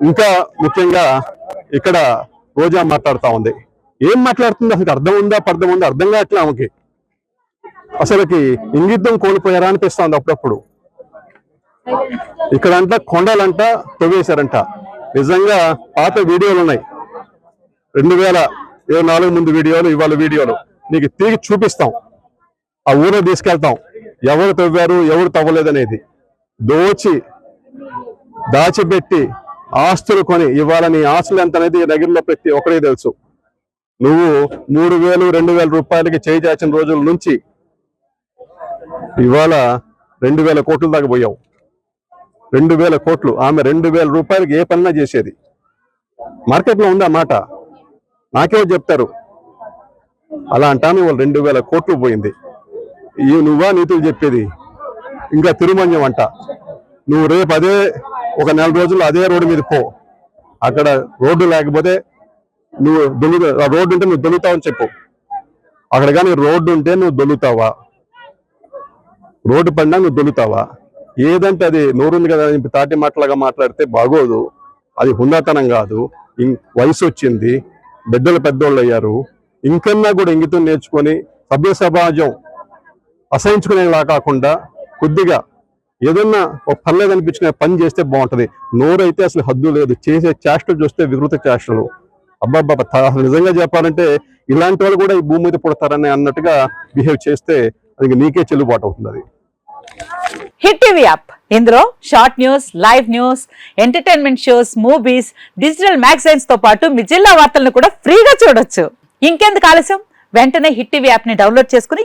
ఇంకా ముఖ్యంగా ఇక్కడ రోజా మాట్లాడుతా ఉంది. ఏం మాట్లాడుతుంది? అసలు అర్థం ఉందా? పర్థం ఉందా? అర్థం కావట్లే ఆమెకి. అసలుకి ఇంగిద్దం కోల్పోయారా అనిపిస్తుంది అప్పుడప్పుడు. ఇక్కడంతా కొండలంట తవ్వేశారంట నిజంగా పాత వీడియోలు ఉన్నాయి. రెండు వేల ఇరవై నాలుగు ముందు వీడియోలు ఇవాళ వీడియోలు. నీకు తిరిగి చూపిస్తాం. ఆ ఊరిలో తీసుకెళ్తాం. ఎవరు తవ్వారు ఎవరు తవ్వలేదనేది. దోచి దాచిపెట్టి ఆస్తులు కొని ఇవాళ నీ ఆస్తులు ఎంత అనేది దగ్గరలో ప్రతి ఒక్కరికి తెలుసు. నువ్వు మూడు వేలు రెండు వేల రూపాయలకి చేయి రోజుల నుంచి ఇవాళ రెండు వేల కోట్ల దాకా పోయావు. రెండు వేల కోట్లు ఆమె రెండు వేల రూపాయలకి ఏ పనినా చేసేది. మార్కెట్లో ఉందా మాట? నాకేమో చెప్తారు. అలా అంటాను వాళ్ళు రెండు వేల కోట్లు పోయింది. ఈ నువ్వా నీతులు చెప్పేది. ఇంకా తిరుమణ్యం అంట. నువ్వు రేపు అదే ఒక నెల రోజులు అదే రోడ్డు మీద పో. అక్కడ రోడ్డు లేకపోతే నువ్వు దొల్లు ఆ రోడ్డు ఉంటే నువ్వు దొలుతావని చెప్పు. అక్కడ కానీ రోడ్డు ఉంటే నువ్వు దొలుతావా రోడ్డు పడినా నువ్వు దొలుతావా ఏదంటే అది నోరుంది కదా అని తాటి మాటలాగా మాట్లాడితే బాగోదు. అది హుందాతనం కాదు. ఇం- వయసు వచ్చింది బిడ్డలు పెద్దోళ్ళు అయ్యారు. ఇంకన్నా కూడా ఇంగితం నేర్చుకొని సభ్య సమాజం అసహించుకునేలా కాకుండా కొద్దిగా ఏదన్నా ఒక పర్లేదు అనిపించిన పని చేస్తే బాగుంటది. అయితే అసలు హద్దు లేదు. చేసే చేష్టలు చూస్తే వికృత చేష్టలు. అబ్బాబ్బా అసలు నిజంగా చెప్పాలంటే ఇలాంటి వాళ్ళు కూడా ఈ భూమి మీద పుడతారని అన్నట్టుగా బిహేవ్ చేస్తే అది నీకే చెల్లుబాటు అవుతుంది అది హిట్ టీవీ యాప్. ఇందులో short news live news entertainment shows movies digital మ్యాగజైన్స్తో పాటు మీ జిల్లా వార్తలను కూడా ఫ్రీగా చూడొచ్చు. ఇంకెందుకు ఆలస్యం? వెంటనే హిట్ టీవీ యాప్ని డౌన్లోడ్ చేసుకుని